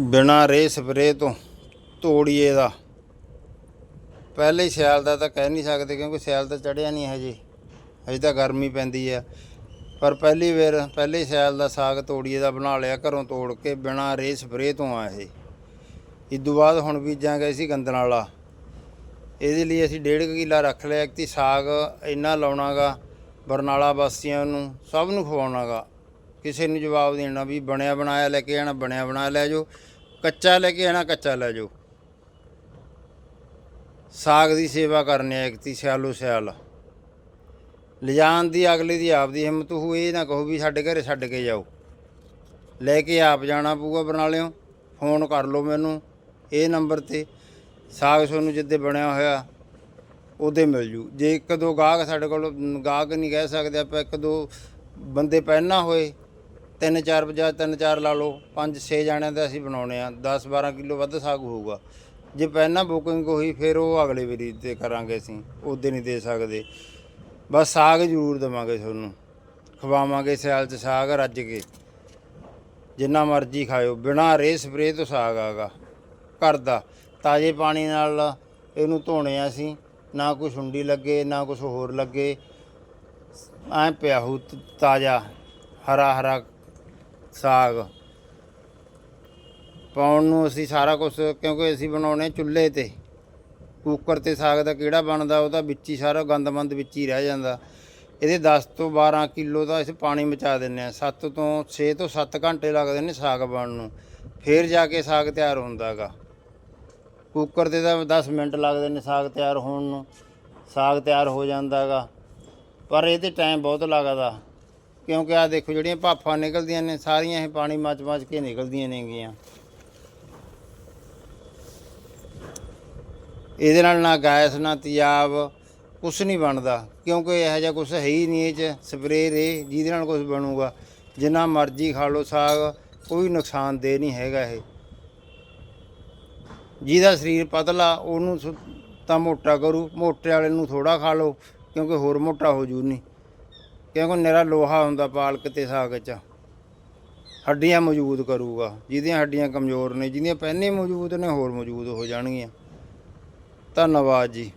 ਬਿਨਾ ਰੇ ਸਪਰੇ ਤੋਂ ਤੋੜੀਏ ਦਾ। ਪਹਿਲੇ ਸਿਆਲ ਦਾ ਤਾਂ ਕਹਿ ਨਹੀਂ ਸਕਦੇ ਕਿਉਂਕਿ ਸਿਆਲ ਤਾਂ ਚੜਿਆ ਨਹੀਂ ਹਜੇ। ਹਜੇ ਤਾਂ ਗਰਮੀ ਪੈਂਦੀ ਆ। ਪਰ ਪਹਿਲੀ ਵਾਰ ਪਹਿਲੇ ਸਿਆਲ ਦਾ ਸਾਗ ਤੋੜੀਏ ਦਾ ਬਣਾ ਲਿਆ, ਘਰੋਂ ਤੋੜ ਕੇ ਬਿਨਾ ਰੇ ਸਪਰੇ ਤੋਂ ਆ ਇਹ ਇਦੋਂ ਬਾਅਦ ਹੁਣ ਬੀਜਾਂਗੇ ਸੀ ਗੰਦਨ ਵਾਲਾ ਇਹਦੇ ਲਈ ਅਸੀਂ ਡੇਢ ਕੁ ਕਿੱਲਾ ਰੱਖ ਲਿਆ। ਕਿ ਸਾਗ ਇੰਨਾ ਲਾਉਣਾਗਾ, ਬਰਨਾਲਾ ਵਾਸੀਆਂ ਨੂੰ ਸਭ ਨੂੰ ਖਵਾਉਣਾਗਾ। ਕਿਸੇ ਨੂੰ ਜਵਾਬ ਦੇਣਾ ਵੀ ਬਣਿਆ ਬਣਾਇਆ ਲੈ ਕੇ ਆਣਾ ਬਣਿਆ ਬਣਾਇਆ ਲੈ ਜਾਓ। ਕੱਚਾ ਲੈ ਕੇ ਆਣਾ, ਕੱਚਾ ਲੈ ਜਾਓ। ਸਾਗ ਦੀ ਸੇਵਾ ਕਰਨੀ ਹੈ ਇੱਕ ਤੀ, ਸਿਆਲੋ ਸਿਆਲ। ਲਿਜਾਣ ਦੀ, ਅਗਲੇ ਦੀ ਆਪਦੀ ਹਿੰਮਤ ਹੋ ਇਹ ਨਾ ਕਹੋ ਵੀ ਸਾਡੇ ਘਰੇ ਛੱਡ ਕੇ ਜਾਓ। ਲੈ ਕੇ ਆਪ ਜਾਣਾ ਪਊਗਾ ਬਰਨਾਲਿਓ, ਫੋਨ ਕਰ ਲਓ ਮੈਨੂੰ, ਇਹ ਨੰਬਰ ਤੇ ਸਾਗ ਤੁਹਾਨੂੰ ਜਿੱਦੇ ਬਣਿਆ ਹੋਇਆ, ਉਹਦੇ ਮਿਲ ਜੂ। ਜੇ ਇੱਕ ਦੋ ਗਾਹਕ ਸਾਡੇ ਕੋਲ, ਗਾਹਕ ਨਹੀਂ ਕਹਿ ਸਕਦੇ, ਆਪਾਂ ਇੱਕ ਦੋ ਬੰਦੇ ਪਹਿਨਾ ਹੋਏ ਤਿੰਨ ਚਾਰ ਬਜਾ ਤਿੰਨ ਚਾਰ ਲਾ ਲਓ ਪੰਜ ਛੇ ਜਾਣਿਆਂ ਦਾ ਅਸੀਂ ਬਣਾਉਣੇ ਆ 10 12 ਕਿਲੋ ਵੱਧ ਸਾਗ ਹੋਊਗਾ। ਜੇ ਪਹਿਲਾਂ ਬੁਕਿੰਗ ਹੋਈ, ਫਿਰ ਉਹ ਅਗਲੇ ਵਾਰੀ ਤੇ ਕਰਾਂਗੇ ਅਸੀਂ, ਉਹਦੇ ਨਹੀਂ ਦੇ ਸਕਦੇ। ਬਸ ਸਾਗ ਜ਼ਰੂਰ ਦੇਵਾਂਗੇ ਤੁਹਾਨੂੰ, ਖਵਾਵਾਂਗੇ ਸਿਆਲ ਚ ਸਾਗ ਰੱਜ ਕੇ। ਜਿੰਨਾ ਮਰਜ਼ੀ ਖਾਇਓ, ਬਿਨਾ ਰੇ ਸਪਰੇ ਤੋਂ ਸਾਗ ਆਗਾ, ਘਰ ਦਾ। ਤਾਜ਼ੇ ਪਾਣੀ ਨਾਲ ਇਹਨੂੰ ਧੋਣੇ ਆ ਅਸੀਂ, ਨਾ ਕੋਈ ਸੁੰਡੀ ਲੱਗੇ, ਨਾ ਕੁਝ ਹੋਰ ਲੱਗੇ। ਐ ਪਿਆ ਹੋ ਤਾਜ਼ਾ ਹਰਾ ਹਰਾ ਸਾਗ। ਪਾਉਣ ਨੂੰ ਅਸੀਂ ਸਾਰਾ ਕੁਝ ਕਿਉਂਕਿ ਅਸੀਂ ਬਣਾਉਣੇ ਚੁੱਲ੍ਹੇ ਤੇ। ਕੁੱਕਰ ਤੇ ਸਾਗ ਦਾ ਕਿਹੜਾ ਬਣਦਾ, ਉਹ ਤਾਂ ਵਿੱਚ ਹੀ ਸਾਰਾ ਗੰਦਮੰਦ ਵਿੱਚ ਹੀ ਰਹਿ ਜਾਂਦਾ। ਇਹਦੇ 10 ਤੋਂ 12 ਕਿਲੋ ਦਾ ਅਸੀਂ ਪਾਣੀ ਮਚਾ ਦਿੰਨੇ ਆ 7 ਤੋਂ 6 ਤੋਂ 7 ਘੰਟੇ ਲੱਗਦੇ ਨੇ ਸਾਗ ਬਣਨ ਨੂੰ। ਫਿਰ ਜਾ ਕੇ ਸਾਗ ਤਿਆਰ ਹੁੰਦਾਗਾ ਕੁੱਕਰ ਤੇ ਤਾਂ 10 ਮਿੰਟ ਲੱਗਦੇ ਨੇ ਸਾਗ ਤਿਆਰ ਹੋਣ ਨੂੰ। ਸਾਗ ਤਿਆਰ ਹੋ ਜਾਂਦਾਗਾ ਪਰ ਇਹਦੇ ਟਾਈਮ ਬਹੁਤ ਲੱਗਦਾ। ਕਿਉਂਕਿ ਆ ਦੇਖੋ ਜਿਹੜੀਆਂ ਭਾਫਾਂ ਨਿਕਲਦੀਆਂ ਨੇ, ਸਾਰੀਆਂ ਇਹ ਪਾਣੀ ਮੱਚ ਮੱਚ ਕੇ ਨਿਕਲਦੀਆਂ ਨੇਗੀਆਂ। ਇਹਦੇ ਨਾਲ ਨਾ ਗੈਸ, ਨਾ ਤਿਆਬ ਕੁਛ ਨਹੀਂ ਬਣਦਾ। ਕਿਉਂਕਿ ਇਹੋ ਜਿਹਾ ਕੁਛ ਹੈ ਹੀ ਨਹੀਂ ਇਹ ਚ, ਸਪਰੇਅ ਰੇ, ਜਿਹਦੇ ਨਾਲ ਕੁਝ ਬਣੂਗਾ। ਜਿੰਨਾ ਮਰਜ਼ੀ ਖਾ ਲਓ ਸਾਗ, ਕੋਈ ਨੁਕਸਾਨਦੇਹ ਨਹੀਂ ਹੈਗਾ ਇਹ। ਜਿਹਦਾ ਸਰੀਰ ਪਤਲਾ, ਉਹਨੂੰ ਤਾਂ ਮੋਟਾ ਕਰੂ। ਮੋਟੇ ਵਾਲੇ ਨੂੰ ਥੋੜਾ ਖਾ ਲਓ, ਕਿਉਂਕਿ ਹੋਰ ਮੋਟਾ ਹੋ ਜੂ ਨਹੀਂ। ਕਿਉਂਕਿ ਨਿਰਾ ਲੋਹਾ ਹੁੰਦਾ ਪਾਲਕ ਤੇ ਸਾਗ 'ਚ। ਹੱਡੀਆਂ ਮੌਜੂਦ ਕਰੂਗਾ। ਜਿਹਦੀਆਂ ਹੱਡੀਆਂ ਕਮਜ਼ੋਰ ਨੇ, ਜਿਹਦੀਆਂ ਪਹਿਨੇ ਮੌਜੂਦ ਨੇ, ਹੋਰ ਮੌਜੂਦ ਹੋ ਜਾਣਗੀਆਂ। ਧੰਨਵਾਦ ਜੀ।